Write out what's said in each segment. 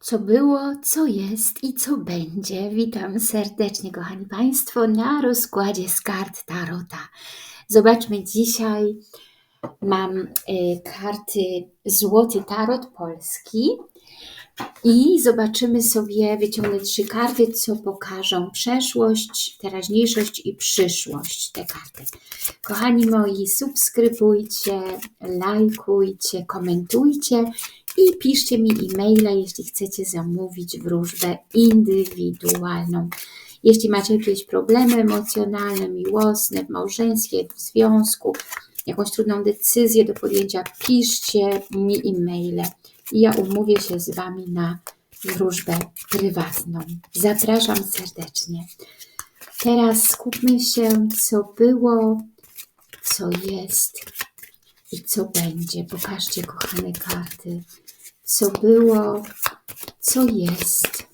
Co było, co jest i co będzie. Witam serdecznie, kochani Państwo, na rozkładzie z kart Tarota. Zobaczmy dzisiaj. Mam y, karty Złoty Tarot Polski i zobaczymy sobie, wyciągnę trzy karty, co pokażą przeszłość, teraźniejszość i przyszłość. Te karty. Kochani moi, subskrybujcie, lajkujcie, komentujcie i piszcie mi e-maila, jeśli chcecie zamówić wróżbę indywidualną. Jeśli macie jakieś problemy emocjonalne, miłosne, małżeńskie, w związku, jakąś trudną decyzję do podjęcia, piszcie mi e-maile i ja umówię się z Wami na wróżbę prywatną. Zapraszam serdecznie. Teraz skupmy się, co było, co jest i co będzie. Pokażcie, kochane karty, co było, co jest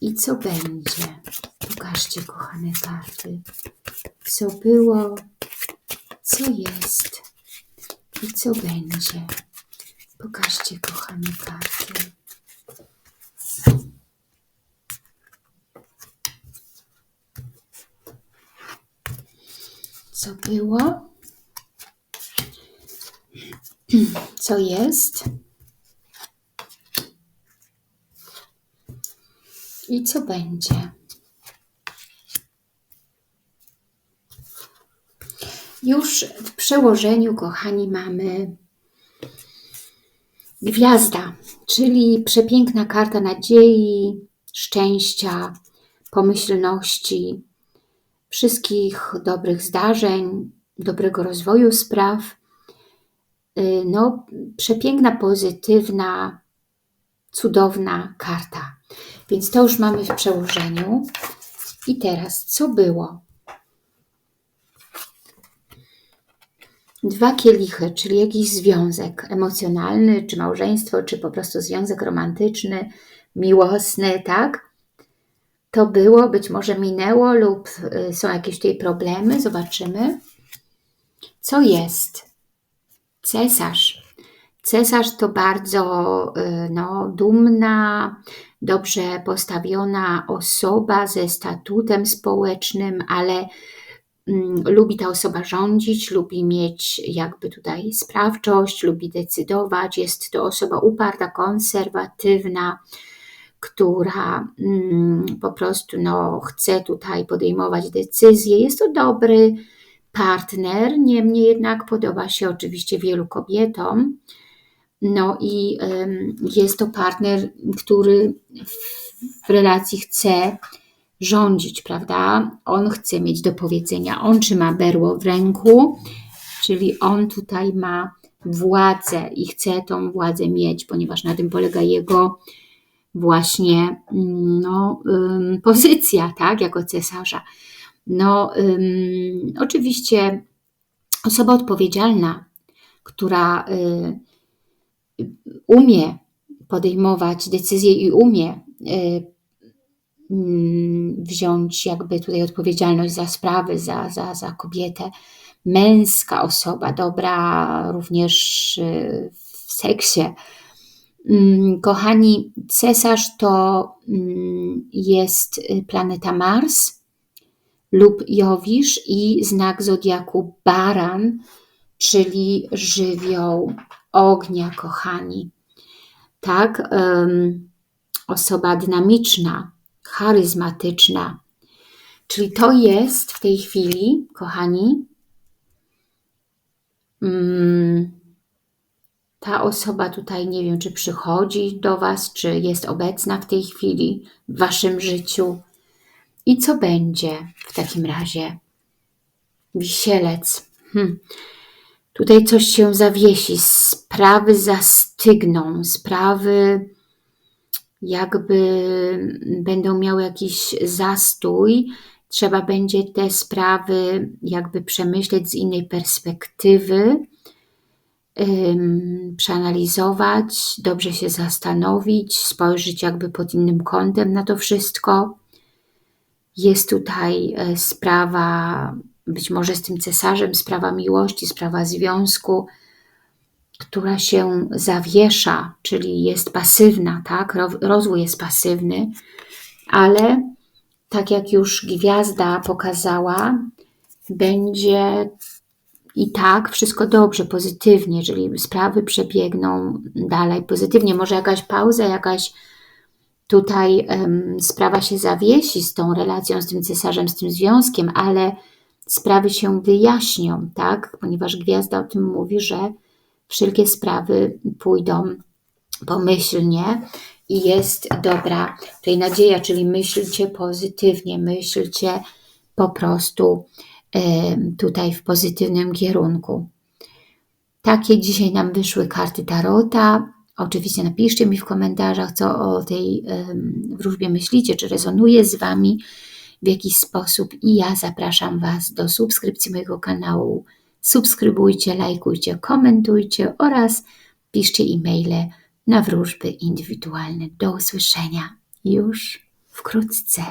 i co będzie. Pokażcie, kochane karty, co było, co jest i co będzie. Pokażcie, kochane karty. Co było? Co jest? I co będzie? Już w przełożeniu, kochani, mamy gwiazda, czyli przepiękna karta nadziei, szczęścia, pomyślności, wszystkich dobrych zdarzeń, dobrego rozwoju spraw. Y, no, przepiękna, pozytywna, cudowna karta. Więc to już mamy w przełożeniu. I teraz, co było? Dwa kielichy, czyli jakiś związek emocjonalny, czy małżeństwo, czy po prostu związek romantyczny, miłosny, tak? To było, być może minęło lub y, są jakieś tutaj problemy, zobaczymy. Co jest? Cesarz. Cesarz to bardzo y, no, dumna, dobrze postawiona osoba ze statutem społecznym, ale mm, lubi ta osoba rządzić, lubi mieć jakby tutaj sprawczość, lubi decydować. Jest to osoba uparta, konserwatywna, która mm, po prostu no, chce tutaj podejmować decyzje. Jest to dobry partner, niemniej jednak podoba się oczywiście wielu kobietom. No i jest to partner, który w relacji chce rządzić, prawda? On chce mieć do powiedzenia, on trzyma berło w ręku, czyli on tutaj ma władzę i chce tą władzę mieć, ponieważ na tym polega jego właśnie mm, no, pozycja, tak, jako cesarza. No, oczywiście osoba odpowiedzialna, która y, umie podejmować decyzje i umie y, wziąć jakby tutaj odpowiedzialność za sprawy, za, za, za kobietę, męska osoba, dobra również y, w seksie. Kochani, cesarz to jest planeta Mars lub Jowisz i znak zodiaku Baran, czyli żywioł ognia, kochani. Tak, um, osoba dynamiczna, charyzmatyczna. Czyli to jest w tej chwili, kochani, um, ta osoba tutaj, nie wiem, czy przychodzi do Was, czy jest obecna w tej chwili w Waszym życiu. I co będzie w takim razie? Wisielec. Hm. Tutaj coś się zawiesi, sprawy zastygną, sprawy jakby będą miały jakiś zastój. Trzeba będzie te sprawy jakby przemyśleć z innej perspektywy, przeanalizować, dobrze się zastanowić, spojrzeć jakby pod innym kątem na to wszystko. Jest tutaj e, sprawa być może z tym cesarzem sprawa miłości, sprawa związku, która się zawiesza, czyli jest pasywna, tak? Ro- Rozwój jest pasywny, ale tak jak już gwiazda pokazała, będzie i tak wszystko dobrze, pozytywnie, jeżeli sprawy przebiegną dalej pozytywnie. Może jakaś pauza, jakaś tutaj em, sprawa się zawiesi z tą relacją, z tym cesarzem, z tym związkiem, ale sprawy się wyjaśnią, tak? Ponieważ gwiazda o tym mówi, że wszelkie sprawy pójdą pomyślnie i jest dobra tutaj nadzieja, czyli myślcie pozytywnie, myślcie po prostu tutaj w pozytywnym kierunku. Takie dzisiaj nam wyszły karty Tarota. Oczywiście napiszcie mi w komentarzach, co o tej wróżbie myślicie, czy rezonuje z Wami w jakiś sposób i ja zapraszam Was do subskrypcji mojego kanału. Subskrybujcie, lajkujcie, komentujcie oraz piszcie e-maile na wróżby indywidualne. Do usłyszenia już wkrótce.